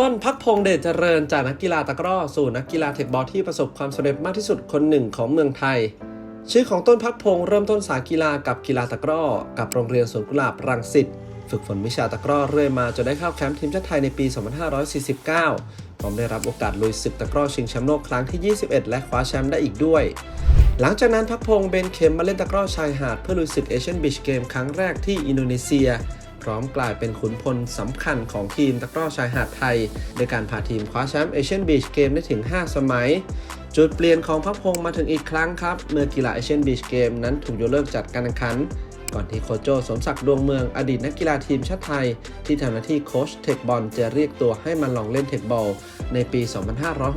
ต้นพักพงเดชเจริญจากนักกีฬาตะกร้อสู่นักกีฬาเทคบอลที่ประสบความสำเร็จมากที่สุดคนหนึ่งของเมืองไทย ชื่อของต้นพักพงเริ่มต้นสายกีฬากับกีฬาตะกร้อ กับโรงเรียนสวนกุหลาบรังสิตฝึกฝนวิชาตะกร้อเรื่อยมาจนได้เข้าแคมป์ทีมชาติไทยในปี 2549 พร้อมได้รับโอกาสลุยศึกตะกร้อชิงแชมป์โลกครั้งที่ 21 และคว้าแชมป์ได้อีกด้วย หลังจากนั้นพักพงเบนเข็มมาเล่นตะกร้อชายหาดเพื่อลุยศึกเอเชียนบีชเกมครั้งแรกที่อินโดนีเซีย พร้อมกลายเป็นขุนพลสำคัญของทีมตะกร้อชายหาดไทยโดยการพาทีมคว้าแชมป์เอเชียนบีชเกมได้ถึง 5 สมัย จุดเปลี่ยนของพักพงษ์มาถึงอีกครั้งครับ เมื่อกีฬาเอเชียนบีชเกมนั้นถูกยกเลิกจัดการแข่งขัน ก่อนที่โคโจสมศักดิ์ดวงเมืองอดีตนักกีฬาทีมชาติไทย ที่ทำหน้าที่โค้ชเทคบอลจะเรียกตัวให้มาลองเล่นเทคบอลในปี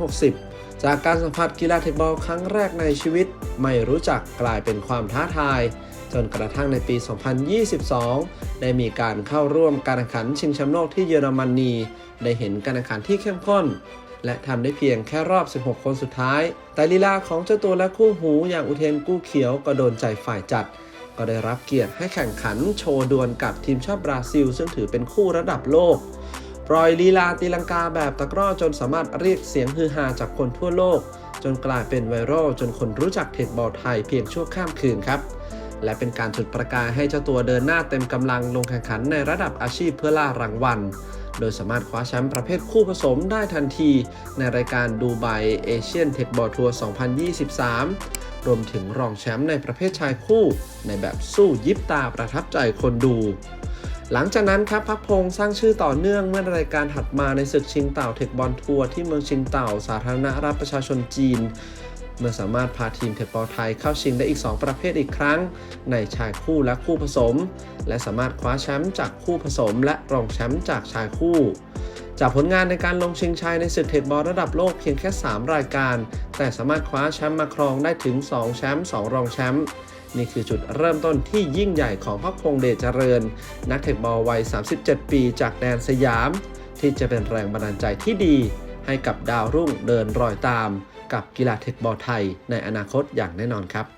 2560จากการสัมผัสกีฬาเทคบอลครั้งแรกในชีวิต ไม่รู้จักกลายเป็นความท้าทาย จนกระทั่งในปี 2022 ได้มีการเข้าร่วมการแข่งขันชิงแชมป์โลกที่เยอรมนี ได้เห็นการแข่งขันที่เข้มข้น และทำได้เพียงแค่รอบ 16 คนสุดท้าย แต่ลีลาของเจ้าตัวและคู่หูอย่างอุเทนกู้เขียวก็โดนใจฝ่ายจัด ก็ได้รับเกียรติให้แข่งขันโชว์ดวลกับทีมชาติบราซิล ซึ่งถือเป็นคู่ระดับโลกปล่อยลีลาตีลังกาแบบตะกร้อจนสามารถเรียกเสียงฮือฮาจากคนทั่วโลก จนกลายเป็นไวรัลจนคนรู้จักเทคบอลไทยเพียงชั่วข้ามคืนครับ และเป็นการจุดประกายให้เจ้าตัวเดินหน้าเต็มกำลังลงแข่งขันในระดับอาชีพเพื่อล่ารางวัล โดยสามารถคว้าแชมป์ประเภทคู่ผสมได้ทันที ในรายการดูไบเอเชียนเทคบอลทัวร์ 2023 รวมถึงรองแชมป์ในประเภทชายคู่ ในแบบสู้ยิบตาประทับใจคนดูหลังจากนั้นครับพักพงษ์สร้างชื่อต่อเนื่องเมื่อรายการถัดมาในศึกชิงเต่าเทคบอลทัวร์ที่เมืองชิงเต่าสาธารณรัฐประชาชนจีน เมื่อสามารถพาทีมเทคบอลไทยเข้าชิงได้อีก 2 ประเภทอีกครั้ง ในชายคู่และคู่ผสม และสามารถคว้าแชมป์จากคู่ผสม และรองแชมป์จากชายคู่จากผลงานในการลงชิงชัยในศึกเทคบอลระดับโลกเพียงแค่ 3 รายการ แต่สามารถคว้าแชมป์มาครองได้ถึง 2 แชมป์ 2 รองแชมป์ นี่คือจุดเริ่มต้นที่ยิ่งใหญ่ของพักพงเดชเจริญ นักเทคบอลวัย 37 ปีจากแดนสยาม ที่จะเป็นแรงบันดาลใจที่ดี ให้กับดาวรุ่งเดินรอยตามกับกีฬาเทคบอลไทยในอนาคตอย่างแน่นอนครับ